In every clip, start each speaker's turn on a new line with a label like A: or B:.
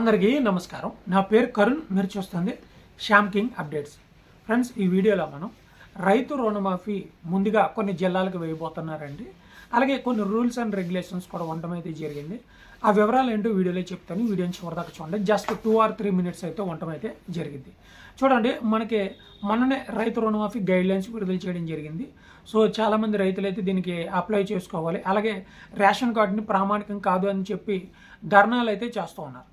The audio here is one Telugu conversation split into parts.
A: అందరికీ నమస్కారం. నా పేరు కరుణ్ మీరు చూస్తుంది శ్యామ్ కింగ్ అప్డేట్స్. ఫ్రెండ్స్ ఈ వీడియోలో మనం రైతు రుణమాఫీ ముందుగా కొన్ని జిల్లాలకు వేయబోతున్నారండి. అలాగే కొన్ని రూల్స్ అండ్ రెగ్యులేషన్స్ కూడా ఉండడం అయితే జరిగింది. ఆ వివరాలు ఏంటో వీడియోలో చెప్తాను. వీడియోని చివరిదాకా చూడండి. Just two or three minutes అయితే ఉండటం అయితే జరిగింది. చూడండి మనకి మొన్ననే రైతు రుణమాఫీ గైడ్ లైన్స్ విడుదల చేయడం జరిగింది. సో చాలామంది రైతులు అయితే దీనికి అప్లై చేసుకోవాలి. అలాగే రేషన్ కార్డుని ప్రామాణికం కాదు అని చెప్పి ధర్నాలు అయితే చేస్తూ ఉన్నారు.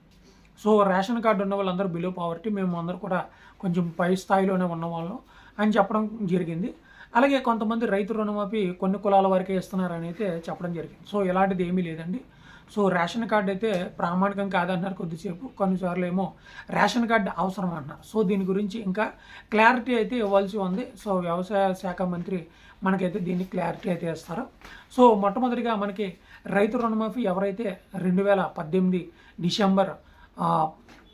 A: సో రేషన్ కార్డు ఉన్న వాళ్ళందరూ బిలో పావర్టీ మేము అందరూ కూడా కొంచెం పై స్థాయిలోనే ఉన్నవాళ్ళం అని చెప్పడం జరిగింది. అలాగే కొంతమంది రైతు రుణమాఫీ కొన్ని కులాల వరకే ఇస్తున్నారని అయితే చెప్పడం జరిగింది. సో ఇలాంటిది ఏమీ లేదండి. సో రేషన్ కార్డు అయితే ప్రామాణికం కాదన్నారు కొద్దిసేపు. కొన్నిసార్లు ఏమో రేషన్ కార్డు అవసరం అన్నారు సో దీని గురించి ఇంకా క్లారిటీ అయితే ఇవ్వాల్సి ఉంది. సో వ్యవసాయ శాఖ మంత్రి మనకైతే దీన్ని క్లారిటీ అయితే ఇస్తారు. సో మొట్టమొదటిగా మనకి రైతు రుణమాఫీ ఎవరైతే రెండు వేల పద్దెనిమిది డిసెంబర్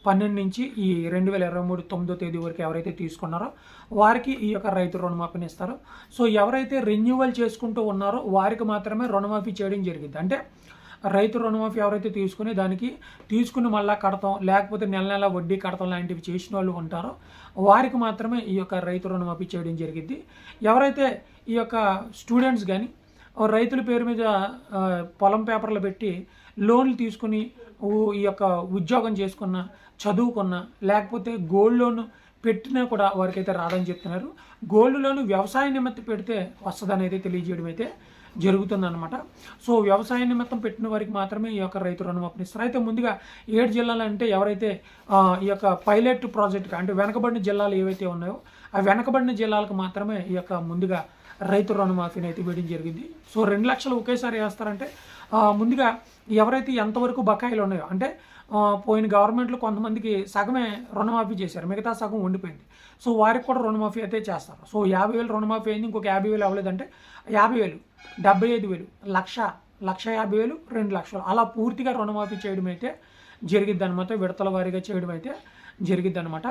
A: పన్నెండు నుంచి ఈ రెండు వేల ఇరవై మూడు తొమ్మిదో తేదీ వరకు ఎవరైతే తీసుకున్నారో వారికి ఈ యొక్క రైతు రుణమాఫీని ఇస్తారు. సో ఎవరైతే రెన్యువల్ చేసుకుంటూ ఉన్నారో వారికి మాత్రమే రుణమాఫీ చేయడం జరిగింది. అంటే రైతు రుణమాఫీ ఎవరైతే తీసుకుని దానికి తీసుకుని మళ్ళా కడతాం లేకపోతే నెల నెల వడ్డీ కడతాం లాంటివి చేసిన వాళ్ళు ఉంటారో వారికి మాత్రమే ఈ యొక్క రైతు రుణమాఫీ చేయడం జరిగింది. ఎవరైతే ఈ యొక్క స్టూడెంట్స్ కానీ రైతుల పేరు మీద పొలం పేపర్లు పెట్టి లోన్లు తీసుకుని ఈ యొక్క ఉద్యోగం చేసుకున్న చదువుకున్న లేకపోతే గోల్డ్ లోన్ పెట్టినా కూడా వారికైతే రాదని చెప్తున్నారు. గోల్డ్ లోన్ వ్యవసాయ నిమిత్తం పెడితే వస్తుందని అయితే తెలియజేయడం అయితే జరుగుతుందన్నమాట. సో వ్యవసాయ నిమిత్తం పెట్టిన వారికి మాత్రమే ఈ యొక్క రైతు రుణమాఫీని ఇస్తారు అయితే ముందుగా ఏడు జిల్లాలు అంటే ఎవరైతే ఈ యొక్క పైలట్ ప్రాజెక్ట్ అంటే వెనకబడిన జిల్లాలు ఏవైతే ఉన్నాయో ఆ వెనకబడిన జిల్లాలకు మాత్రమే ఈ యొక్క ముందుగా రైతు రుణమాఫీని అయితే వేయడం జరిగింది. సో రెండు లక్షలు ఒకేసారి వేస్తారంటే ముందుగా ఎవరైతే ఎంతవరకు బకాయిలు ఉన్నాయో అంటే పోయిన గవర్నమెంట్లో కొంతమందికి సగమే రుణమాఫీ చేశారు మిగతా సగం ఉండిపోయింది. సో వారికి కూడా రుణమాఫీ అయితే చేస్తారు. సో యాభై వేలు రుణమాఫీ అయింది ఇంకొక యాభై వేలు అవ్వలేదంటే యాభై వేలు డెబ్బై ఐదు వేలు లక్ష లక్ష యాభై వేలు రెండు లక్షలు. అలా పూర్తిగా రుణమాఫీ చేయడం అయితే జరిగిద్ది అనమాట విడతల వారీగా చేయడం అయితే. జరిగిద్ది అనమాట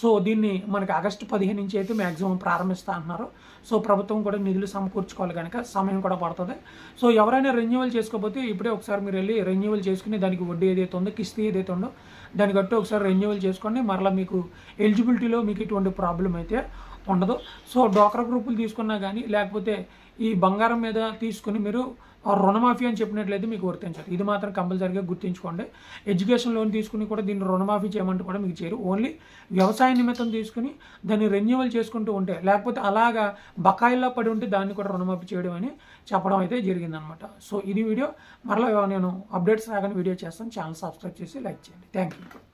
A: సో దీన్ని మనకి ఆగస్టు పదిహేను నుంచి అయితే మ్యాక్సిమం ప్రారంభిస్తా అంటున్నారు సో ప్రభుత్వం కూడా నిధులు సమకూర్చుకోవాలి కనుక సమయం కూడా పడుతుంది. సో ఎవరైనా రెన్యువల్ చేసుకోకపోతే ఇప్పుడే ఒకసారి మీరు వెళ్ళి రెన్యువల్ చేసుకుని దానికి వడ్డీ ఏదైతే ఉందో కిస్తీ ఏదైతే ఉందో దాన్ని బట్టి ఒకసారి రెన్యువల్ చేసుకోండి. మరలా మీకు ఎలిజిబిలిటీలో మీకు ఇటువంటి ప్రాబ్లం అయితే ఉండదు. సో డోక్రా గ్రూపులు తీసుకున్నా కానీ లేకపోతే ఈ బంగారం మీద తీసుకుని మీరు ఆ రుణమాఫీ అని చెప్పినట్లయితే మీకు వర్తించాలి ఇది మాత్రం కంపల్సరీగా గుర్తుంచుకోండి. ఎడ్యుకేషన్ లోన్ తీసుకుని కూడా దీన్ని రుణమాఫీ చేయమంటే కూడా మీకు చేయరు. ఓన్లీ వ్యవసాయ నిమిత్తం తీసుకుని దాన్ని రెన్యువల్ చేసుకుంటూ ఉంటే లేకపోతే అలాగా బకాయిల్లో పడి ఉంటే దాన్ని కూడా రుణమాఫీ చేయడం అని చెప్పడం అయితే జరిగిందనమాట. సో ఇది వీడియో. మరలా నేను అప్డేట్స్ రాగానే వీడియో చేస్తాను. ఛానల్ సబ్స్క్రైబ్ చేసి లైక్ చేయండి. Thank you